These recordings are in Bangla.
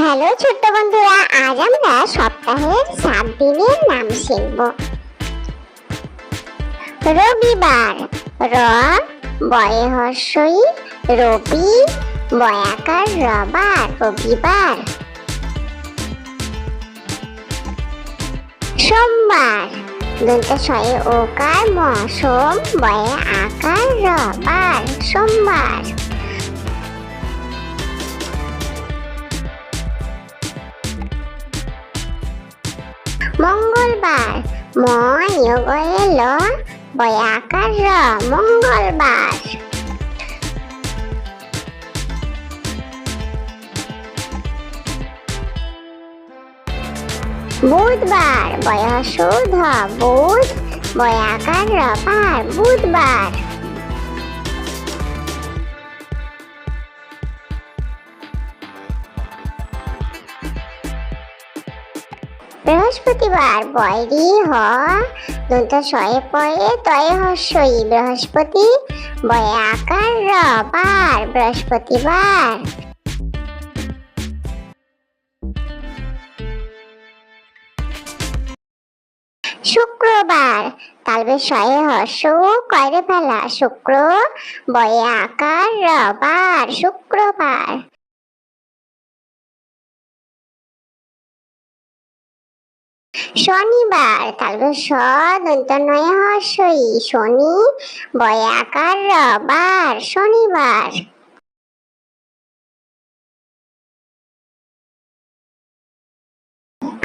হ্যালো ছোট্ট বন্ধুরা, আজ আমরা সপ্তাহের সাত দিনের নাম শিখব। রবিবার, র বয়ে হর্ষই রবি, বয়াকার রবার, রবিবার। সোমবার দন্ত শয়ে ওকার ম বয়ে আকার রবার, সোমবার। মঙ্গলবার। ম ইয়গয়ে ল বয়াকার র মঙ্গলবার। বুধবার বয়সুধ বুধ বয়াকার রবার বুধবার। বৃহস্পতিবার বয়রি হ। দন্ত শয়ে পয়ে তয়ে হস্যই বৃহস্পতি। বয়ে আকার রবার বৃহস্পতিবার। শুক্রবার, তালবে শয়ে হর্ষ কয়রে ফেলা? শুক্র, বয়ে আকার রবার শুক্রবার। শনিবার। তালবে স দন্ত নয় হর্ষই শনি বয়ে আকার রবার শনিবার।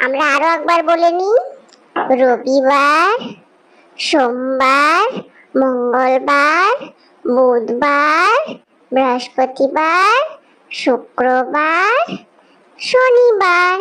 আমরা আরও একবার বলে নিই। রবিবার, সোমবার, মঙ্গলবার, বুধবার, বৃহস্পতিবার, শুক্রবার, শনিবার।